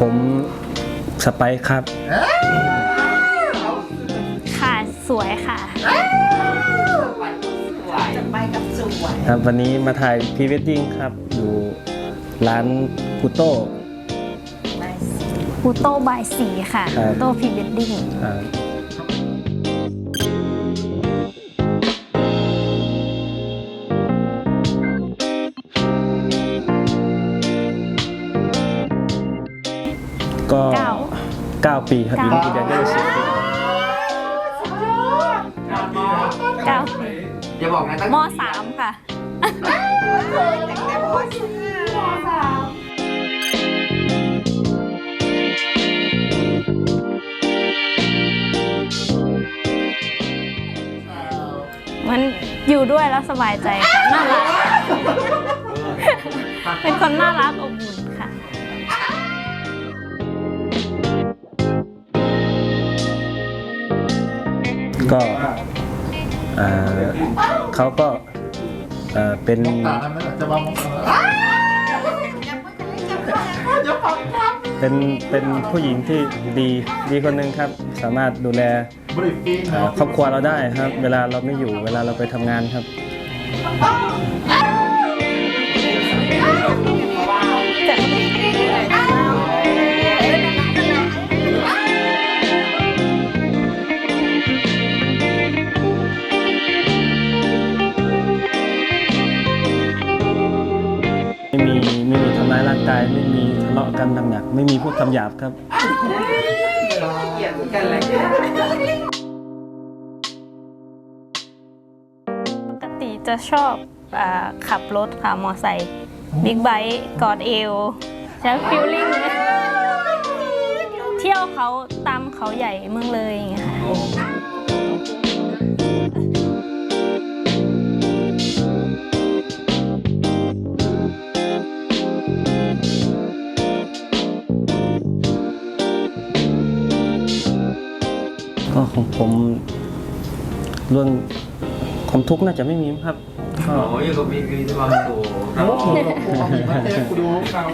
ผมสไปซ์ครับ ค่ะ สวยค่ะจะไปกับสวยครับวันนี้มาถ่ายพรีเวดดิ้งครับ อยู่ร้านพุโต้พูโต้บายสีค่ะครับพูโต้พรีเวดดิ้ง ครับ ก็ เก้าเก้าปีครับเก้าอีกเดือนก็จะสิบปีเก้าอย่าบอกนะตั้งมสามค่ะแต่งแต่พอสมันอยู่ด้วยแล้วสบายใจค่ะน่ารัก เป็นคนน่ารักอบอุ่นค่ะ ก็เอ่อเขาก็เอ่อเป็นตานั้นไหมล่ะจะบ้างเป็นเป็นผู้หญิงที่ดีดีคนหนึ่งครับ สามารถดูแลบริฟิ้งเอ่อครอบครัวเราได้ครับ เวลาเราไม่อยู่เวลาเราไปทำงานครับไมีไม่มีทำร้ายร่างกายไม่มีทะเลาะกันหนักๆไม่มีพูดคำหยาบครับ เกลียดกันเปกติจะชอบอาขับรถค่ะมอไซค์บิ๊กไบค์กอดเอวใช้ฟิลลิ่งเที่ยวเขาตามเขาใหญ่เมืองเลยอย่างเงี้ยค่ะ ก็ของผมเรื่องความทุกข์น่าจะไม่มีมั้งครับก็โอ้ยอยู่กับมีคือจะมาโอ้โหโอ้โหกูเอาหิมะเทกูดูครับ